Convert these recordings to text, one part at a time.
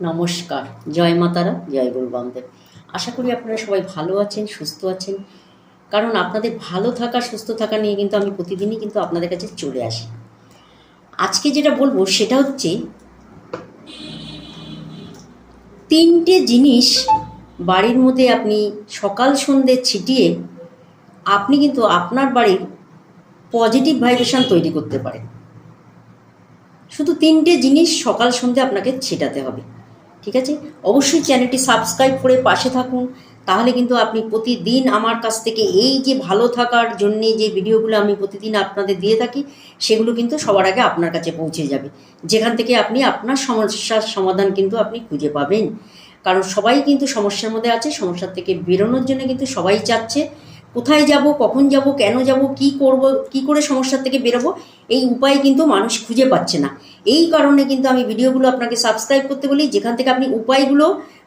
নমস্কার। জয় মাতারা জয় গুরু আশা করি আপনারা সবাই ভালো আছেন, সুস্থ আছেন। কারণ আপনাদের ভালো থাকা, সুস্থ থাকা নিয়ে কিন্তু আমি প্রতিদিনই কিন্তু আপনাদের কাছে চলে আসি। আজকে যেটা বলব সেটা হচ্ছে, তিনটে জিনিস বাড়ির মধ্যে আপনি সকাল সন্ধে ছিটিয়ে আপনি কিন্তু আপনার বাড়ির পজিটিভ ভাইব্রেশন তৈরি করতে পারেন। শুধু তিনটে জিনিস সকাল সন্ধে আপনাকে ছেটাতে হবে। ঠিক আছে? অবশ্যই চ্যানেলটি সাবস্ক্রাইব করে পাশে থাকুন। তাহলে কিন্তু আপনি প্রতিদিন আমার কাছ থেকে এই যে ভালো থাকার জন্য যে ভিডিওগুলো আমি প্রতিদিন আপনাদের দিয়ে থাকি, সেগুলো কিন্তু সবার আগে আপনার কাছে পৌঁছে যাবে। যেখান থেকে আপনি আপনার সমস্যার সমাধান কিন্তু আপনি খুঁজে পাবেন। কারণ সবাই কিন্তু সমস্যার মধ্যে আছে, সমস্যার থেকে বেরোনোর জন্য কিন্তু সবাই চাচ্ছে, কোথায় যাব, কখন যাব, কেন যাব, কি করব, কি করে সমস্যার থেকে বেরোবো, এই উপায় কিন্তু মানুষ খুঁজে পাচ্ছে না। এই কারণে কিন্তু আমি ভিডিওগুলো আপনাকে সাবস্ক্রাইব করতে বলি, যেখান থেকে আপনি উপায়গুলো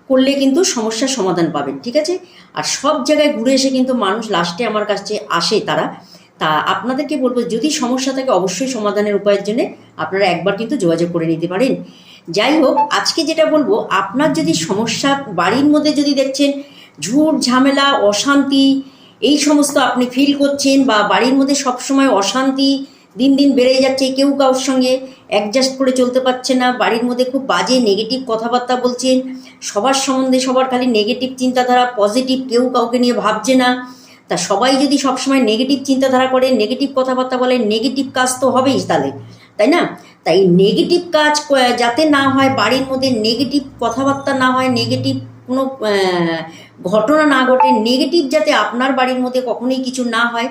করলে কিন্তু সমস্যার সমাধান পাবেন, ঠিক আছে? আর সব জায়গায় ঘুরে এসে কিন্তু মানুষ লাস্টে আমার কাছে আসে তারা, তা আপনাদেরকে বলব, যদি সমস্যা থাকে অবশ্যই সমাধানের উপায়ের জন্য আপনারা একবার কিন্তু যোগাযোগ করে নিতে পারেন। যাই হোক, আজকে যেটা বলব, আপনার যদি সমস্যা বাড়ির মধ্যে যদি দেখছেন, ঝুট, ঝামেলা, অশান্তি, এই সমস্ত আপনি ফিল করছেন বা বাড়ির মধ্যে সবসময় অশান্তি দিন দিন বেড়ে যাচ্ছে, কেউ কারোর সঙ্গে অ্যাডজাস্ট করে চলতে পারছে না। বাড়ির মধ্যে খুব বাজে নেগেটিভ কথাবার্তা বলছেন। সবার সম্বন্ধে সবার খালি নেগেটিভ চিন্তাধারা পজিটিভ কেউ কাউকে নিয়ে ভাবছে না। তা সবাই যদি সবসময় নেগেটিভ চিন্তাধারা করে নেগেটিভ কথাবার্তা বলে নেগেটিভ কাজ তো হবেই তাহলে, তাই না? তাই নেগেটিভ কাজ যাতে না হয়, বাড়ির মধ্যে নেগেটিভ কথাবার্তা না হয় নেগেটিভ কোনো ঘটনা না ঘটে নেগেটিভ যাতে আপনার বাড়ির মধ্যে কখনোই কিছু না হয়,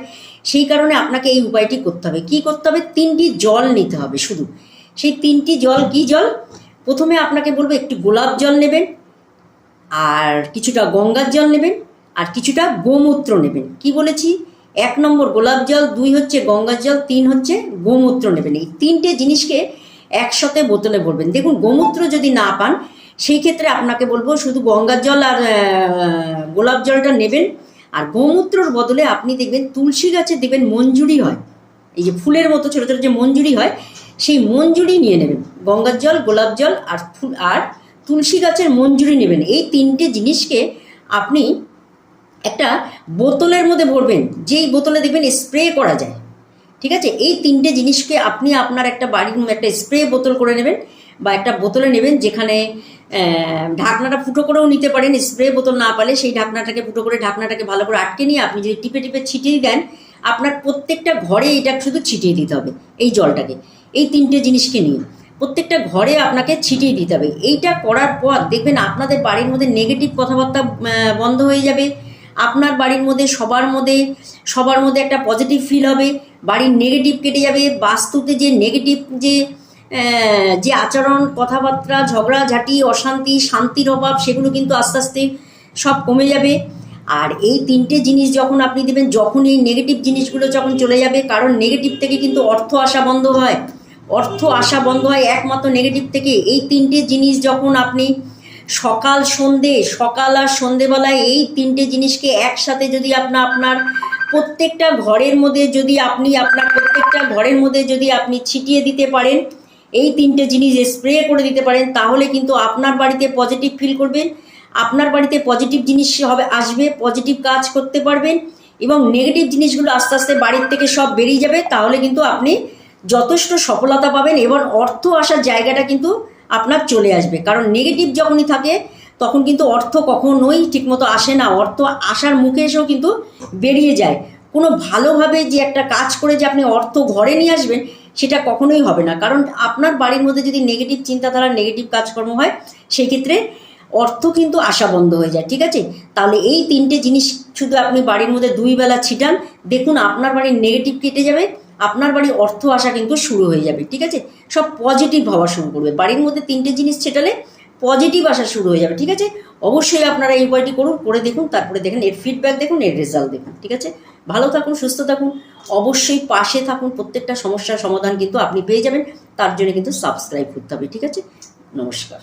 সেই কারণে আপনাকে এই উপায়টি করতে হবে। কি করতে হবে? তিনটি জল নিতে হবে শুধু। সেই তিনটি জল কি জল? প্রথমে আপনাকে বলব একটু গোলাপ জল নেবেন, আর কিছুটা গঙ্গার জল নেবেন, আর কিছুটা গোমূত্র নেবেন। কি বলেছি? এক নম্বর গোলাপ জল, দুই হচ্ছে গঙ্গার জল, তিন হচ্ছে গোমূত্র নেবেন। এই তিনটে জিনিসকে একসাথে বোতলে ভরবেন। দেখুন, গোমূত্র যদি না পান সেই ক্ষেত্রে আপনাকে বলব শুধু গঙ্গার জল আর গোলাপ জলটা নেবেন, আর গোমূত্রর বদলে আপনি দেখবেন তুলসী গাছে দেখবেন মঞ্জুরি হয়। এই যে ফুলের মতো ছোটো ছোটো যে মঞ্জুরি হয়, সেই মঞ্জুরি নিয়ে নেবেন। গঙ্গার জল, গোলাপ জল আর ফুল, আর তুলসী গাছের মঞ্জুরি নেবেন। এই তিনটে জিনিসকে আপনি একটা বোতলের মধ্যে ভরবেন, যেই বোতলে দেখবেন স্প্রে করা যায়। ঠিক আছে? এই তিনটে জিনিসকে আপনি আপনার একটা বাড়ির একটা স্প্রে বোতল করে নেবেন বা একটা বোতলে নেবেন যেখানে ঢাকনাটা ফুটো করেও নিতে পারেন, স্প্রে বোতল না পালে সেই ঢাকনাটাকে ফুটো করে ঢাকনাটাকে ভালো করে আটকে নিয়ে আপনি যদি টিপে টিপে ছিটিয়ে দেন, আপনার প্রত্যেকটা ঘরে এটা শুধু ছিটিয়ে দিতে হবে, এই জলটাকে। এই তিনটে জিনিসকে নিয়ে। প্রত্যেকটা ঘরে আপনাকে ছিটিয়ে দিতে হবে। এইটা করার পর দেখবেন আপনাদের বাড়ির মধ্যে নেগেটিভ কথাবার্তা বন্ধ হয়ে যাবে। আপনার বাড়ির মধ্যে, সবার মধ্যে সবার মধ্যে একটা পজিটিভ ফিল হবে। বাড়ির নেগেটিভ কেটে যাবে। বাস্তুতে যে নেগেটিভ যে যে আচরণ, কথাবার্তা ঝগড়াঝাটি অশান্তি, শান্তির অভাব, সেগুলো কিন্তু আস্তে আস্তে সব কমে যাবে। আর এই তিনটে জিনিস যখন আপনি দেবেন, যখন এই নেগেটিভ জিনিসগুলো যখন চলে যাবে, কারণ নেগেটিভ থেকে কিন্তু অর্থ আসা বন্ধ হয়। অর্থ আসা বন্ধ হয় একমাত্র নেগেটিভ থেকে। এই তিনটে জিনিস যখন আপনি সকাল, সন্ধে, সকাল আর সন্ধেবেলায় এই তিনটে জিনিসকে একসাথে যদি আপনার আপনার প্রত্যেকটা ঘরের মধ্যে যদি আপনি, আপনার প্রত্যেকটা ঘরের মধ্যে যদি আপনি ছিটিয়ে দিতে পারেন এই তিনটে জিনিস স্প্রে করে দিতে পারেন, তাহলে কিন্তু আপনার বাড়িতে পজিটিভ ফিল করবেন। আপনার বাড়িতে পজিটিভ জিনিস হবে, আসবে পজিটিভ কাজ করতে পারবেন এবং নেগেটিভ জিনিসগুলো আস্তে আস্তে বাড়ির থেকে সব বেরিয়ে যাবে, তাহলে কিন্তু আপনি যথেষ্ট সফলতা পাবেন এবং অর্থ আসার জায়গাটা কিন্তু আপনার চলে আসবে। কারণ নেগেটিভ যখনই থাকে, তখন কিন্তু অর্থ কখনোই ঠিকমতো আসে না, অর্থ আসার মুখে এসেও কিন্তু বেরিয়ে যায়। কোনো ভালোভাবে যে একটা কাজ করে যে আপনি অর্থ ঘরে নিয়ে আসবেন, সেটা কখনোই হবে না। কারণ আপনার বাড়ির মধ্যে যদি নেগেটিভ চিন্তাধারা নেগেটিভ কাজকর্ম হয় সেই ক্ষেত্রে অর্থ কিন্তু আসা বন্ধ হয়ে যায়, ঠিক আছে? তাহলে এই তিনটে জিনিস শুধু আপনি বাড়ির মধ্যে দুই বেলা ছিটান, দেখুন আপনার বাড়ির নেগেটিভ কেটে যাবে, আপনার বাড়ির অর্থ আসা কিন্তু শুরু হয়ে যাবে, ঠিক আছে? সব পজিটিভ হওয়া শুরু করবে। বাড়ির মধ্যে তিনটে জিনিস ছেটালে পজিটিভ আসা শুরু হয়ে যাবে, ঠিক আছে? অবশ্যই আপনারা এই উপায়টি করুন, করে দেখুন, তারপরে দেখেন এর ফিডব্যাক দেখুন এর রেজাল্ট দেখুন, ঠিক আছে? ভালো থাকুন, সুস্থ থাকুন, অবশ্যই পাশে থাকুন, প্রত্যেকটা সমস্যার সমাধান কিন্তু আপনি পেয়ে যাবেন, তার জন্য কিন্তু সাবস্ক্রাইব করতে হবে, ঠিক আছে? নমস্কার।